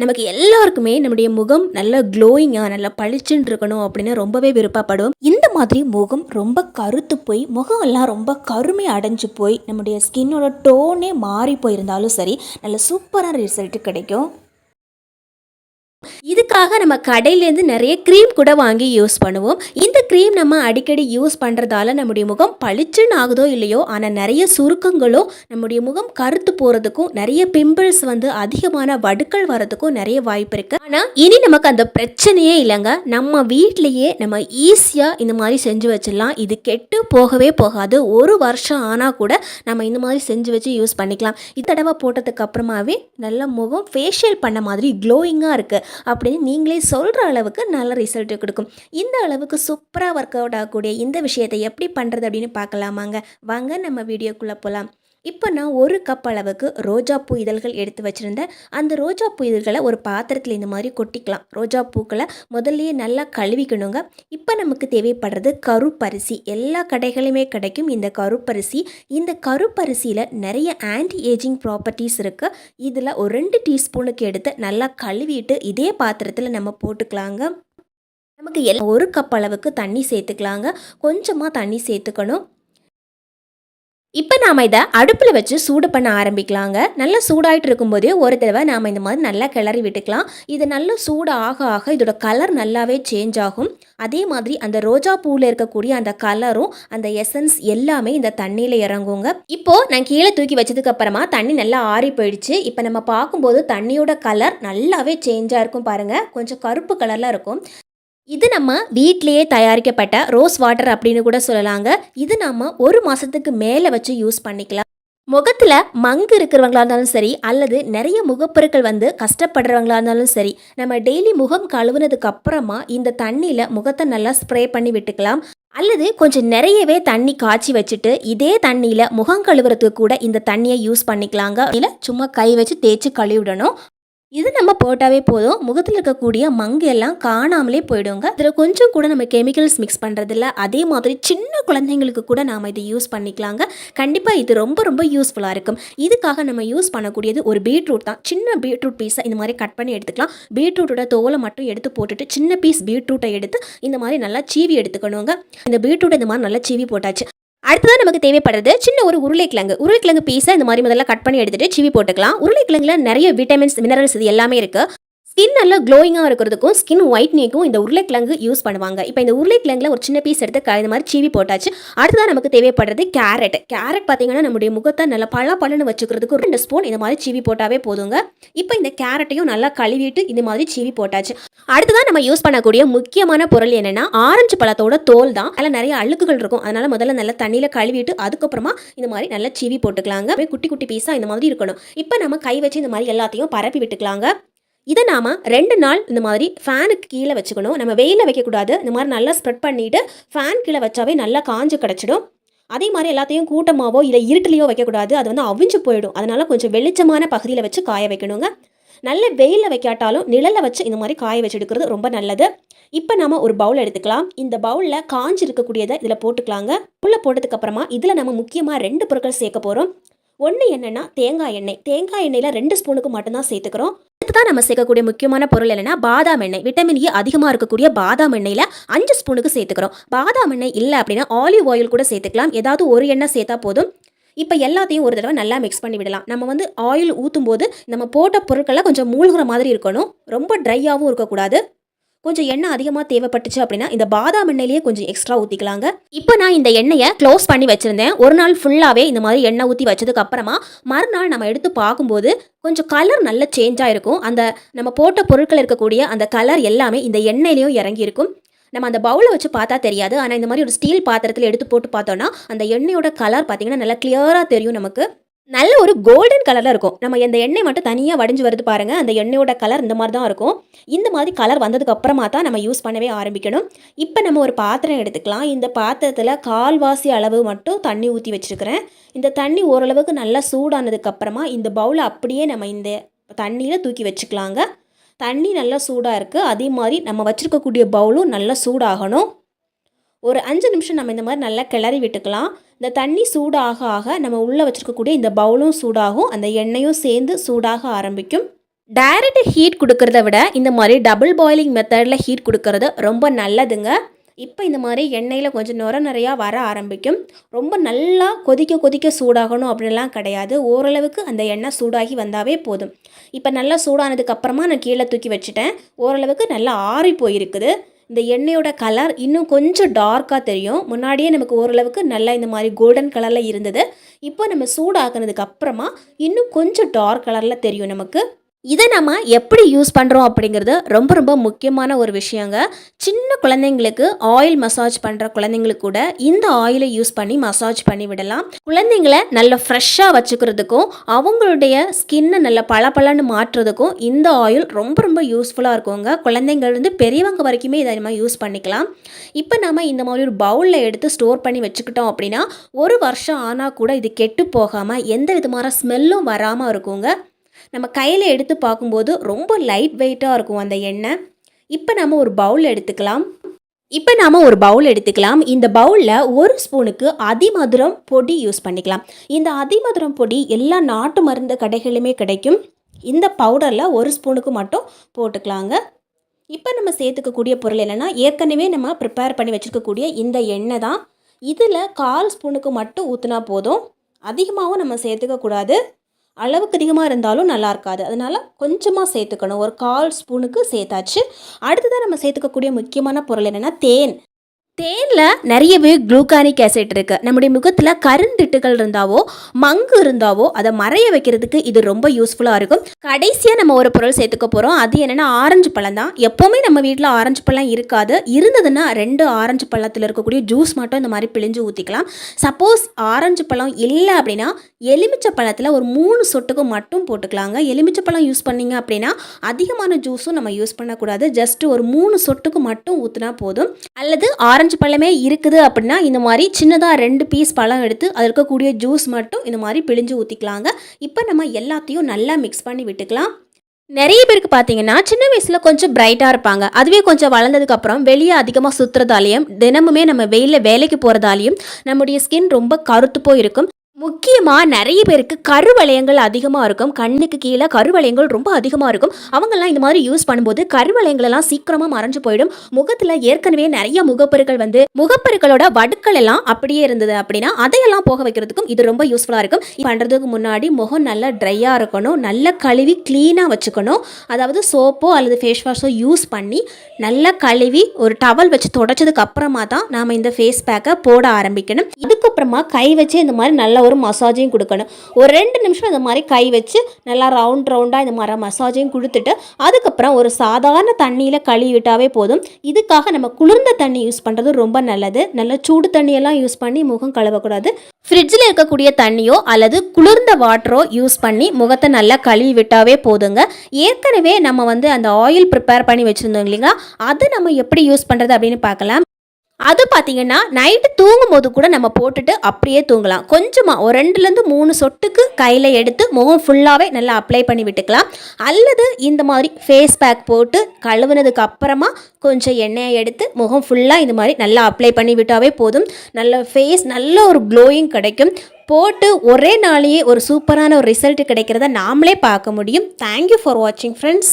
நமக்கு எல்லாருக்குமே நம்முடைய முகம் நல்ல க்ளோயிங்காக நல்லா பளிச்சுன்னு இருக்கணும் அப்படின்னு ரொம்பவே விருப்பப்படும். இந்த மாதிரி முகம் ரொம்ப கருத்து போய் முகம் எல்லாம் ரொம்ப கருமை அடைஞ்சு போய் நம்முடைய ஸ்கின்னோட டோனே மாறி போயிருந்தாலும் சரி நல்ல சூப்பரான ரிசல்ட் கிடைக்கும். இது இதுக்காக நம்ம கடையிலேருந்து நிறைய க்ரீம் கூட வாங்கி யூஸ் பண்ணுவோம். இந்த க்ரீம் நம்ம அடிக்கடி யூஸ் பண்ணுறதால நம்முடைய முகம் பளிச்சுன்னு ஆகுதோ இல்லையோ ஆனால் நிறைய சுருக்கங்களோ நம்முடைய முகம் கருத்து போகிறதுக்கும் நிறைய பிம்பிள்ஸ் வந்து அதிகமான வடுக்கள் வரதுக்கும் நிறைய வாய்ப்பு இருக்குது ஆனால் இனி நமக்கு அந்த பிரச்சனையே இல்லைங்க. நம்ம வீட்லேயே நம்ம ஈஸியாக இந்த மாதிரி செஞ்சு வச்சிடலாம். இது கெட்டு போகவே போகாது. ஒரு வருஷம் ஆனால் கூட நம்ம இந்த மாதிரி செஞ்சு வச்சு யூஸ் பண்ணிக்கலாம். இந்த தடவை போட்டதுக்கு அப்புறமாவே நல்ல முகம் ஃபேஷியல் பண்ண மாதிரி க்ளோயிங்காக இருக்குது அப்படின்னு நீங்களே சொல்கிற அளவுக்கு நல்ல ரிசல்ட் கொடுக்கும். இந்த அளவுக்கு சூப்பராக ஒர்க் அவுட் ஆகக்கூடிய இந்த விஷயத்தை எப்படி பண்ணுறது அப்படின்னு பார்க்கலாமாங்க. வாங்க நம்ம வீடியோக்குள்ளே போகலாம் இப்போ நான் ஒரு கப் அளவுக்கு ரோஜா பூ இதழ்கள் எடுத்து வச்சுருந்தேன். அந்த ரோஜா பூ இதழ்களை ஒரு பாத்திரத்தில் இந்த மாதிரி கொட்டிக்கலாம். ரோஜா பூக்களை முதல்லயே நல்லா கழுவிக்கணுங்க. இப்போ நமக்கு தேவைப்படுறது கருப்பரிசி. எல்லா கடைகளுமே கிடைக்கும் இந்த கருப்பரிசி. இந்த கருப்பரிசியில் நிறைய ஆன்டி ஏஜிங் ப்ராப்பர்ட்டிஸ் இருக்குது இதில் ஒரு ரெண்டு டீஸ்பூனுக்கு எடுத்து நல்லா கழுவிட்டு இதே பாத்திரத்தில் நம்ம போட்டுக்கலாங்க. நமக்கு எல்லாம் ஒரு கப் அளவுக்கு தண்ணி சேர்த்துக்கலாங்க. கொஞ்சமாக தண்ணி சேர்த்துக்கணும். இப்போ நாம் இதை அடுப்பில் வச்சு சூடு பண்ண ஆரம்பிக்கலாங்க. நல்லா சூடாகிட்டு இருக்கும்போதே ஒரு தடவை நாம் இந்த மாதிரி நல்லா கிளறி விட்டுக்கலாம். இது நல்லா சூடு ஆக ஆக இதோட கலர் நல்லாவே சேஞ்ச் ஆகும். அதே மாதிரி அந்த ரோஜா பூவில் இருக்கக்கூடிய அந்த கலரும் அந்த எசன்ஸ் எல்லாமே இந்த தண்ணியில் இறங்குங்க. இப்போது நான் கீழே தூக்கி வச்சதுக்கு அப்புறமா தண்ணி நல்லா ஆறி போயிடுச்சு. இப்போ நம்ம பார்க்கும்போது தண்ணியோட கலர் நல்லாவே சேஞ்சாக இருக்கும் பாருங்கள் கொஞ்சம் கருப்பு கலரில் இருக்கும். இது நம்ம வீட்டிலேயே தயாரிக்கப்பட்ட ரோஸ் வாட்டர் அப்படின்னு கூட சொல்லலாங்க. இது நம்ம ஒரு மாதத்துக்கு மேலே வச்சு யூஸ் பண்ணிக்கலாம். முகத்தில் மங்கு இருக்கிறவங்களா இருந்தாலும் சரி அல்லது நிறைய முகப்பொருட்கள் வந்து கஷ்டப்படுறவங்களா இருந்தாலும் சரி நம்ம டெய்லி முகம் கழுவுனதுக்கு அப்புறமா இந்த தண்ணியில் முகத்தை நல்லா ஸ்ப்ரே பண்ணி விட்டுக்கலாம். அல்லது கொஞ்சம் நிறையவே தண்ணி காய்ச்சி வச்சுட்டு இதே தண்ணியில் முகம் கழுவுறதுக்கு கூட இந்த தண்ணியை யூஸ் பண்ணிக்கலாங்க. இல்லை சும்மா கை வச்சு தேய்ச்சி கழுவிடணும் இது நம்ம போட்டாவே போதும். முகத்தில் இருக்கக்கூடிய மங்கு எல்லாம் காணாமலே போயிடுங்க. இதில் கொஞ்சம் கூட நம்ம கெமிக்கல்ஸ் மிக்ஸ் பண்ணுறதில்ல அதே மாதிரி சின்ன குழந்தைங்களுக்கு கூட நாம் இதை யூஸ் பண்ணிக்கலாங்க. கண்டிப்பாக இது ரொம்ப ரொம்ப யூஸ்ஃபுல்லாக இருக்கும். இதுக்காக நம்ம யூஸ் பண்ணக்கூடியது ஒரு பீட்ரூட் தான். சின்ன பீட்ரூட் பீஸை இந்த மாதிரி கட் பண்ணி எடுத்துக்கலாம். பீட்ரூட்டோட தோலை மட்டும் எடுத்து போட்டுட்டு சின்ன பீஸ் பீட்ரூட்டை எடுத்து இந்த மாதிரி நல்லா சீவி எடுத்துக்கணுங்க. இந்த பீட்ரூட் இந்த மாதிரி நல்லா சீவி போட்டாச்சு. அடுத்ததான் நமக்கு தேவைப்படுறது சின்ன ஒரு உருளைக்கிழங்கு. உருளைக்கிழங்கு பீஸை இந்த மாதிரி முதல்ல கட் பண்ணி எடுத்துட்டு சிவி போட்டுக்கலாம். உருளைக்கிழங்குல நிறைய விட்டமின்ஸ் மினரல்ஸ் இது எல்லாமே இருக்குது ஸ்கின் நல்லா க்ளோயிங்காக இருக்கிறதுக்கும் ஸ்கின் ஒயிட்னிங்க்கும் இந்த உருளைக்கிழங்கு யூஸ் பண்ணுவாங்க. இப்போ இந்த உருளைக்கிழங்குல ஒரு சின்ன பீஸ் எடுத்து க- இந்த மாதிரி சீவி போட்டாச்சு. அடுத்ததான் நமக்கு தேவைப்படுறது கேரட் கேரட் பார்த்தீங்கன்னா நம்முடைய முகத்தை நல்லா பழ பழனு வச்சுக்கிறதுக்கு ஒரு ரெண்டு ஸ்பூன் இந்த மாதிரி சீவி போட்டாவே போதுங்க. இப்போ இந்த கேரட்டையும் நல்லா கழுவிட்டு இந்த மாதிரி சீவி போட்டாச்சு. அடுத்ததான் நம்ம யூஸ் பண்ணக்கூடிய முக்கியமான பொருள் என்னென்னா ஆரஞ்சு பழத்தோட தோல் தான். அதில் நிறைய அழுக்குகள் இருக்கும். அதனால் முதல்ல நல்லா தண்ணியில் கழுவிட்டு அதுக்கப்புறமா இந்த மாதிரி நல்லா சீவி போட்டுக்கலாங்க. குட்டி குட்டி பீஸாக இந்த மாதிரி இருக்கணும். இப்போ நம்ம கை வச்சு இந்த மாதிரி எல்லாத்தையும் பரப்பி விட்டுக்கலாங்க. இதை நாம் ரெண்டு நாள் இந்த மாதிரி ஃபேனுக்கு கீழே வச்சுக்கணும். நம்ம வெயிலில் வைக்கக்கூடாது. இந்த மாதிரி நல்லா ஸ்ப்ரெட் பண்ணிவிட்டு ஃபேன் கீழே வச்சாவே நல்லா காஞ்சு கிடச்சிடும். அதே மாதிரி எல்லாத்தையும் கூட்டமாவோ இல்லை இருட்டிலையோ வைக்கக்கூடாது. அது வந்து அவிஞ்சு போயிடும். அதனால் கொஞ்சம் வெளிச்சமான பகுதியில் வச்சு காய வைக்கணுங்க. நல்ல வெயிலில் வைக்காட்டாலும் நிழலில் வச்சு இந்த மாதிரி காய வச்சு எடுக்கிறது ரொம்ப நல்லது. இப்போ நம்ம ஒரு பவுல் எடுத்துக்கலாம். இந்த பவுலில் காஞ்சி இருக்கக்கூடியதை இதில் போட்டுக்கலாங்க. உள்ள போட்டதுக்கப்புறமா இதில் நம்ம முக்கியமாக ரெண்டு பொருட்கள் சேர்க்க போகிறோம் ஒன்று என்னென்னா தேங்காய் எண்ணெய். தேங்காய் எண்ணெயில் ரெண்டு ஸ்பூனுக்கு மட்டும்தான் சேர்த்துக்கிறோம். தான் நம்ம சேர்க்கக்கூடிய முக்கியமான பொருள் என்னென்னா பாதாம் எண்ணெய். விட்டமின் ஏ e அதிகமாக இருக்கக்கூடிய பாதாம் எண்ணெயில் அஞ்சு ஸ்பூனுக்கு சேர்த்துக்கிறோம். பாதாம் எண்ணெய் இல்லை அப்படின்னா ஆலிவ் ஆயில் கூட சேர்த்துக்கலாம். ஏதாவது ஒரு எண்ணெய் சேர்த்தா போதும். இப்போ எல்லாத்தையும் ஒரு தடவை நல்லா மிக்ஸ் பண்ணி விடலாம். நம்ம வந்து ஆயில் ஊற்றும் போது நம்ம போட்ட பொருட்கள்லாம் கொஞ்சம் மூழ்கிற மாதிரி இருக்கணும். ரொம்ப ட்ரையாகவும் இருக்கக்கூடாது. கொஞ்சம் எண்ணெய் அதிகமாக தேவைப்பட்டுச்சு அப்படின்னா இந்த பாதாம் எண்ணெயிலேயே கொஞ்சம் எக்ஸ்ட்ரா ஊற்றிக்கலாங்க இப்போ நான் இந்த எண்ணெயை க்ளோஸ் பண்ணி வச்சுருந்தேன். ஒரு நாள் ஃபுல்லாகவே இந்த மாதிரி எண்ணெய் ஊற்றி வச்சதுக்கு அப்புறமா மறுநாள் நம்ம எடுத்து பார்க்கும்போது கொஞ்சம் கலர் நல்ல சேஞ்ச் ஆகிருக்கும் அந்த நம்ம போட்ட பொருட்கள் இருக்கக்கூடிய அந்த கலர் எல்லாமே இந்த எண்ணெயிலையும் இறங்கியிருக்கும். நம்ம அந்த பவுலை வச்சு பார்த்தா தெரியாது. ஆனால் இந்த மாதிரி ஒரு ஸ்டீல் பாத்திரத்தில் எடுத்து போட்டு பார்த்தோன்னா அந்த எண்ணெயோட கலர் பார்த்தீங்கன்னா நல்லா கிளியராக தெரியும் நமக்கு. நல்ல ஒரு கோல்டன் கலரில் இருக்கும். நம்ம இந்த எண்ணெய் மட்டும் தனியாக வடிஞ்சு வருது பாருங்கள் அந்த எண்ணெயோட கலர் இந்த மாதிரி தான் இருக்கும். இந்த மாதிரி கலர் வந்ததுக்கு அப்புறமா தான் நம்ம யூஸ் பண்ணவே ஆரம்பிக்கணும். இப்போ நம்ம ஒரு பாத்திரம் எடுத்துக்கலாம். இந்த பாத்திரத்தில் கால்வாசி அளவு மட்டும் தண்ணி ஊற்றி வச்சுருக்கிறேன். இந்த தண்ணி ஓரளவுக்கு நல்லா சூடானதுக்கப்புறமா இந்த பவுலை அப்படியே நம்ம இந்த தண்ணியில் தூக்கி வச்சுக்கலாங்க. தண்ணி நல்லா சூடாக இருக்குது அதே மாதிரி நம்ம வச்சுருக்கக்கூடிய பவுலும் நல்லா சூடாகணும். ஒரு அஞ்சு நிமிஷம் நம்ம இந்த மாதிரி நல்லா கிளறி விட்டுக்கலாம். இந்த தண்ணி சூடாக ஆக நம்ம உள்ளே வச்சுருக்கக்கூடிய இந்த பவுலும் சூடாகும். அந்த எண்ணெயும் சேர்ந்து சூடாக ஆரம்பிக்கும். டைரக்ட் ஹீட் கொடுக்கறத விட இந்த மாதிரி டபுள் பாயிலிங் மெத்தடில் ஹீட் கொடுக்கறது ரொம்ப நல்லதுங்க. இப்போ இந்த மாதிரி எண்ணெயில் கொஞ்சம் நுர நிறையா வர ஆரம்பிக்கும். ரொம்ப நல்லா கொதிக்க கொதிக்க சூடாகணும் அப்படின்லாம் கிடையாது. ஓரளவுக்கு அந்த எண்ணெய் சூடாகி வந்தாவே போதும். இப்போ நல்லா சூடானதுக்கப்புறமா நான் கீழே தூக்கி வச்சுட்டேன். ஓரளவுக்கு நல்லா ஆறி போயிருக்குது இந்த எண்ணெயோட கலர் இன்னும் கொஞ்சம் டார்க்காக தெரியும். முன்னாடியே நமக்கு ஓரளவுக்கு நல்லா இந்த மாதிரி கோல்டன் கலரில் இருந்தது. இப்போ நம்ம சூடாக்குனதுக்கு அப்புறமா இன்னும் கொஞ்சம் டார்க் கலரில் தெரியும் நமக்கு. இதை நம்ம எப்படி யூஸ் பண்ணுறோம் அப்படிங்கிறது ரொம்ப ரொம்ப முக்கியமான ஒரு விஷயங்க. சின்ன குழந்தைங்களுக்கு ஆயில் மசாஜ் பண்ணுற குழந்தைங்களுக்கு கூட இந்த ஆயிலை யூஸ் பண்ணி மசாஜ் பண்ணி விடலாம். குழந்தைங்களை நல்ல ஃப்ரெஷ்ஷாக வச்சுக்கிறதுக்கும் அவங்களுடைய ஸ்கின்னை நல்ல பளபளன்னு மாற்றுறதுக்கும் இந்த ஆயில் ரொம்ப ரொம்ப யூஸ்ஃபுல்லாக இருக்குங்க. குழந்தைங்கள்லேருந்து பெரியவங்க வரைக்குமே இதை நம்ம யூஸ் பண்ணிக்கலாம். இப்போ நம்ம இந்த மாதிரி ஒரு பவுலில் எடுத்து ஸ்டோர் பண்ணி வச்சுக்கிட்டோம் அப்படின்னா ஒரு வருஷம் ஆனால் கூட இது கெட்டு போகாமல் எந்த விதமான ஸ்மெல்லும் வராமல் இருக்குங்க. நம்ம கையில் எடுத்து பார்க்கும்போது ரொம்ப லைட் வெயிட்டாக இருக்கும் அந்த எண்ணெய். இப்போ நம்ம ஒரு பவுல் எடுத்துக்கலாம். இப்போ நாம் ஒரு பவுல் எடுத்துக்கலாம். இந்த பவுலில் ஒரு ஸ்பூனுக்கு அதிமதுரம் பொடி யூஸ் பண்ணிக்கலாம். இந்த அதிமதுரம் பொடி எல்லா நாட்டு மருந்து கடைகளுமே கிடைக்கும். இந்த பவுடரில் ஒரு ஸ்பூனுக்கு மட்டும் போட்டுக்கலாங்க. இப்போ நம்ம சேர்த்துக்கக்கூடிய பொருள் என்னென்னா ஏற்கனவே நம்ம ப்ரிப்பேர் பண்ணி வச்சுருக்கக்கூடிய இந்த எண்ணெய் தான். இதில் கால் ஸ்பூனுக்கு மட்டும் ஊற்றினா போதும். அதிகமாகவும் நம்ம சேர்த்துக்கக்கூடாது அளவுக்கு அதிகமாக இருந்தாலும் நல்லா இருக்காது. அதனால் கொஞ்சமாக சேர்த்துக்கணும். ஒரு கால் ஸ்பூனுக்கு சேர்த்தாச்சு. அடுத்ததாக நம்ம சேர்த்துக்கக்கூடிய முக்கியமான பொருள் என்னென்னா தேன். தேனில் நிறையவே குளூக்கானிக் ஆசிட் இருக்குது நம்முடைய முகத்தில் கருந்திட்டுகள் இருந்தாவோ மங்கு இருந்தாவோ அதை மறைய வைக்கிறதுக்கு இது ரொம்ப யூஸ்ஃபுல்லாக இருக்கும். கடைசியாக நம்ம ஒரு பொருள் சேர்த்துக்க போகிறோம் அது என்னென்னா ஆரஞ்சு பழம் தான். எப்போவுமே நம்ம வீட்டில் ஆரஞ்சு பழம் இருக்காது. இருந்ததுன்னா ரெண்டு ஆரஞ்சு பழத்தில் இருக்கக்கூடிய ஜூஸ் மட்டும் இந்த மாதிரி பிழிஞ்சு ஊற்றிக்கலாம் சப்போஸ் ஆரஞ்சு பழம் இல்லை அப்படின்னா எலுமிச்சை பழத்தில் ஒரு மூணு சொட்டுக்கு மட்டும் போட்டுக்கலாங்க. எலுமிச்சை பழம் யூஸ் பண்ணிங்க அப்படின்னா அதிகமான ஜூஸும் நம்ம யூஸ் பண்ணக்கூடாது. ஜஸ்ட் ஒரு மூணு சொட்டுக்கு மட்டும் ஊற்றினா போதும். அல்லது ஆரஞ்சு ஆரஞ்சு பழமே இருக்குது அப்படின்னா இந்த மாதிரி சின்னதாக ரெண்டு பீஸ் பழம் எடுத்து அதில் இருக்கக்கூடிய ஜூஸ் மட்டும் இந்த மாதிரி பிழிஞ்சு ஊற்றிக்கலாங்க இப்போ நம்ம எல்லாத்தையும் நல்லா மிக்ஸ் பண்ணி விட்டுக்கலாம். நிறைய பேருக்கு பார்த்தீங்கன்னா சின்ன வயசில் கொஞ்சம் பிரைட்டாக இருப்பாங்க. அதுவே கொஞ்சம் வளர்ந்ததுக்கப்புறம் வெளியே அதிகமாக சுற்றுறதாலையும் தினமுமே நம்ம வெயிலில் வேலைக்கு போகிறதாலையும் நம்முடைய ஸ்கின் ரொம்ப கருத்து போய் இருக்கும் முக்கியமாக நிறைய பேருக்கு கருவளையங்கள் அதிகமாக இருக்கும். கண்ணுக்கு கீழே கருவளையங்கள் ரொம்ப அதிகமாக இருக்கும். அவங்கெல்லாம் இந்த மாதிரி யூஸ் பண்ணும்போது கருவளையங்களெல்லாம் சீக்கிரமாக மறைஞ்சு போயிடும். முகத்தில் ஏற்கனவே நிறைய முகப்பெருக்கள் வந்து முகப்பெருக்களோட வடுக்கள் எல்லாம் அப்படியே இருந்தது அப்படின்னா அதையெல்லாம் போக வைக்கிறதுக்கும் இது ரொம்ப யூஸ்ஃபுல்லாக இருக்கும். பண்ணுறதுக்கு முன்னாடி முகம் நல்லா ட்ரையாக இருக்கணும். நல்லா கழுவி க்ளீனாக வச்சுக்கணும். அதாவது சோப்போ அல்லது ஃபேஸ் வாஷோ யூஸ் பண்ணி நல்லா கழுவி ஒரு டவல் வச்சு தொடச்சதுக்கு அப்புறமா தான் நாம் இந்த ஃபேஸ் பேக்கை போட ஆரம்பிக்கணும். இதுக்கப்புறமா கை வச்சு இந்த மாதிரி நல்லா ஒரு மசாஜையும் கொடுக்கணும். ஒரு ரெண்டு நிமிஷம் இந்த மாதிரி கை வச்சு நல்லா ரவுண்ட் ரவுண்டாக இந்த மாதிரி மசாஜையும் கொடுத்துட்டு அதுக்கப்புறம் ஒரு சாதாரண தண்ணியில் கழுவி விட்டாவே போதும். இதுக்காக நம்ம குளிர்ந்த தண்ணி யூஸ் பண்ணுறது ரொம்ப நல்லது. நல்ல சூடு தண்ணியெல்லாம் யூஸ் பண்ணி முகம் கழுவக்கூடாது. ஃப்ரிட்ஜில் இருக்கக்கூடிய தண்ணியோ அல்லது குளிர்ந்த வாட்டரோ யூஸ் பண்ணி முகத்தை நல்லா கழுவி விட்டாவே போதுங்க. ஏற்கனவே நம்ம வந்து அந்த ஆயில் ப்ரிப்பேர் பண்ணி வச்சுருந்தோம் இல்லைங்களா? அதை நம்ம எப்படி யூஸ் பண்ணுறது அப்படின்னு பார்க்கலாம். அது பார்த்தீங்கன்னா நைட்டு தூங்கும் போது கூட நம்ம போட்டுட்டு அப்படியே தூங்கலாம். கொஞ்சமாக ஒரு ரெண்டுலேருந்து மூணு சொட்டுக்கு கையில் எடுத்து முகம் ஃபுல்லாகவே நல்லா அப்ளை பண்ணி விட்டுக்கலாம். அல்லது இந்த மாதிரி ஃபேஸ் பேக் போட்டு கழுவுனதுக்கு அப்புறமா கொஞ்சம் எண்ணெயை எடுத்து முகம் ஃபுல்லாக இந்த மாதிரி நல்லா அப்ளை பண்ணி விட்டாவே போதும். நல்ல ஃபேஸ் நல்ல ஒரு க்ளோயிங் கிடைக்கும். போட்டு ஒரே நாளையே ஒரு சூப்பரான ஒரு ரிசல்ட் கிடைக்கிறத நாமளே பார்க்க முடியும். தேங்க்யூ ஃபார் வாட்சிங் ஃப்ரெண்ட்ஸ்